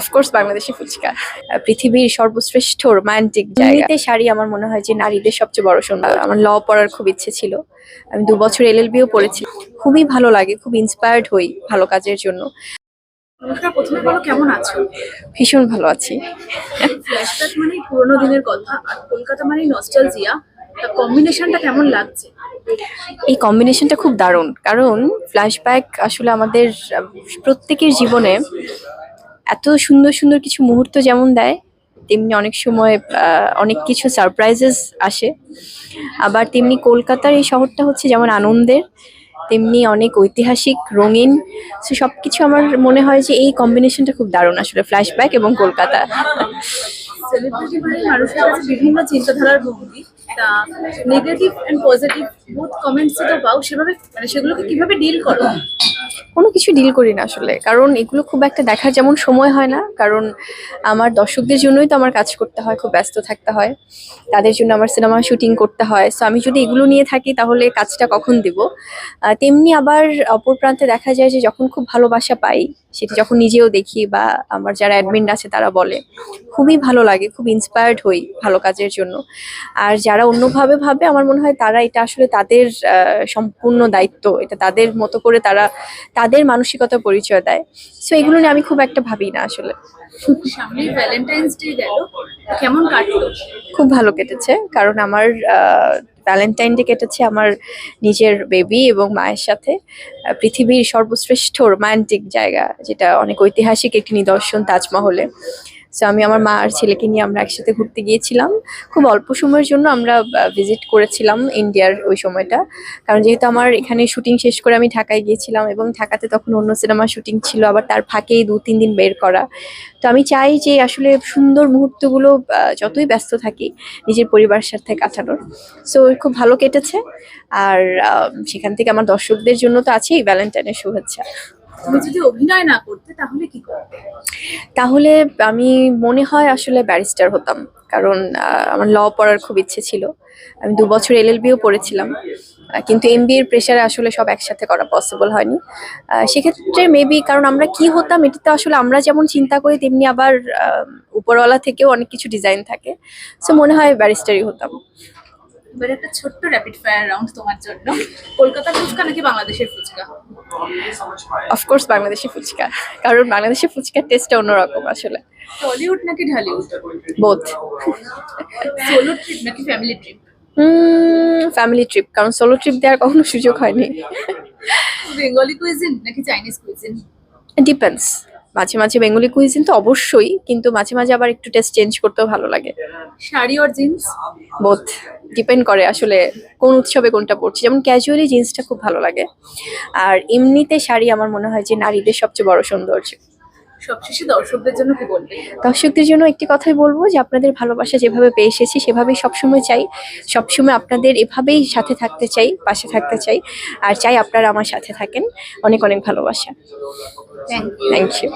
Of course Bangladeshi fuchka. পৃথিবীর সর্বশ্রেষ্ঠ romantic জায়গাতে শাড়ি আমার মনে হয় যে নারীদের সবচেয়ে বড় সুন্দর। আমার ল পড়ার খুব ইচ্ছে ছিল। আমি দু বছর এলএলবিও পড়েছি। খুবই ভালো লাগে খুব ইন্সপায়ার্ড হই ভালো কাজের জন্য। নমস্কার প্রথমে বলো কেমন আছো? ভীষণ ভালো আছি। ফ্ল্যাশব্যাক মানে পুরোনো দিনের কথা আর কলকাতা মানে নস্টালজিয়া কম্বিনেশনটা কেমন লাগছে? এই কম্বিনেশনটা খুব দারুণ। কারণ ফ্ল্যাশব্যাক আসলে আমাদের প্রত্যেকের জীবনে এত সুন্দর সুন্দর কিছু মুহূর্ত যেমন দেয়, তেমনি অনেক সময় অনেক কিছু সারপ্রাইজেস আসে। আবার তেমনি কলকাতার এই শহরটা হচ্ছে যেমন আনন্দের, তেমনি অনেক ঐতিহাসিক, রঙিন, সো সব কিছু আমার মনে হয় যে এই কম্বিনেশনটা খুব দারুণ আসলে ফ্ল্যাশব্যাক এবং কলকাতা। মানে বিভিন্ন চিন্তাধারার ভঙ্গি, তা negative and positive both comments তো পাও, সেভাবে মানে সেগুলোকে কীভাবে ডিল করো? কোনো কিছু ডিল করি না আসলে। কারণ এগুলো খুব একটা দেখার যেমন সময় হয় না। কারণ আমার দর্শকদের জন্যই তো আমার কাজ করতে হয়, খুব ব্যস্ত থাকতে হয়। তাদের জন্য আমার সিনেমা শুটিং করতে হয়। সো আমি যদি এগুলো নিয়ে থাকি, তাহলে কাজটা কখন দেব? তেমনি আবার অপর প্রান্তে দেখা যায় যে যখন খুব ভালোবাসা পাই সেটি যখন নিজেও দেখি বা আমার যারা অ্যাডমিন আছে তারা বলে খুবই ভালো লাগে খুব ইন্সপায়ার্ড হই ভালো কাজের জন্য। আর যারা অন্যভাবে ভাবে আমার মনে হয় তারা এটা আসলে তাদের সম্পূর্ণ দায়িত্ব এটা তাদের মতো করে তারা তাদের মানসিকতা পরিচয় দেয়। সো এগুলো নিয়ে আমি খুব একটা ভাবি না আসলে। সামনে ভ্যালেন্টাইন্স ডে গেল কেমন কাটলো? খুব ভালো কেটেছে কারণ আমার ভ্যালেন্টাইন ডে কেটেছে আমার নিজের বেবি এবং মায়ের সাথে। পৃথিবীর সর্বশ্রেষ্ঠ রোমান্টিক জায়গা, যেটা অনেক ঐতিহাসিক একটি নিদর্শন, তাজমহলে। সো আমি আমার মা আর ছেলেকে নিয়ে আমরা একসাথে ঘুরতে গিয়েছিলাম। খুব অল্প সময়ের জন্য আমরা ভিজিট করেছিলাম ইন্ডিয়ার ওই সময়টা। কারণ যেহেতু আমার এখানে শুটিং শেষ করে আমি ঢাকায় গিয়েছিলাম এবং ঢাকাতে তখন অন্য সিনেমা শুটিং ছিল, আবার তার ফাঁকেই দু, তিন দিন বের করা। তো আমি চাই যে আসলে সুন্দর মুহূর্তগুলো যতই ব্যস্ত থাকি, নিজের পরিবারের সাথে কাটানোর। সো খুব ভালো কেটেছে। আর সেখান থেকে আমার দর্শকদের জন্য তো আছেই ভ্যালেন্টাইনের শুভেচ্ছা। যদি অভিনয় না করতে, তাহলে কি করতে তাহলে আমি মনে হয় আসলে ব্যারিস্টার হতাম। কারণ আমার ল পড়ার খুব ইচ্ছে ছিল। আমি দু বছর এলএলবিও পড়েছিলাম। কিন্তু এমবিএ এর প্রেশারে আসলে সব একসাথে করা পসিবল হয়নি। সেক্ষেত্রে মেবি কারণ আমরা কি হতাম, এটা তো আসলে আমরা যেমন চিন্তা করি, তেমনি আবার উপরওয়ালা থেকেও অনেক কিছু ডিজাইন থাকে। সো মনে হয় ব্যারিস্টারই হতাম। এবার একটা ছোট্ট র্যাপিড ফায়ার রাউন্ড তোমার জন্য। কলকাতার ফুচকা নাকি বাংলাদেশের ফুচকা? অফকোর্স বাংলাদেশি ফুচকা। কারণ বাংলাদেশি ফুচকার টেস্টটা অন্যরকম আসলে। টলিউড নাকি ঢালিউড বোথ সোলো ট্রিপ নাকি ফ্যামিলি ট্রিপ ফ্যামিলি ট্রিপ কারণ সোলো ট্রিপ দেওয়ার কখনো সুযোগ হয়নি। বেঙ্গলি কুইজিন নাকি চাইনিজ কুইজিন ডিপেন্ডস মাঝে মাঝে বেঙ্গলি কুইজিন তো অবশ্যই কিন্তু মাঝে মাঝে আবার একটু টেস্ট চেঞ্জ করতেও ভালো লাগে। শাড়ি আর জিন্স বোথ ডিপেন্ড করে আসলে কোন উৎসবে কোনটা পড়ছি যেমন ক্যাজুয়ালি জিন্সটা খুব ভালো লাগে। আর এমনিতে শাড়ি আমার মনে হয় যে নারীদের সবচেয়ে বড় সৌন্দর্য। সবশেষে দর্শকদের জন্য কি বলবেন? দর্শকদের জন্য একটি কথাই বলব যে আপনাদের ভালোবাসা যেভাবে পেয়ে এসেছি সেভাবেই সবসময় চাই। সবসময় আপনাদের এভাবেই সাথে থাকতে চাই পাশে থাকতে চাই। আর চাই আপনারা আমার সাথে থাকেন। অনেক অনেক ভালোবাসা। Thank thank you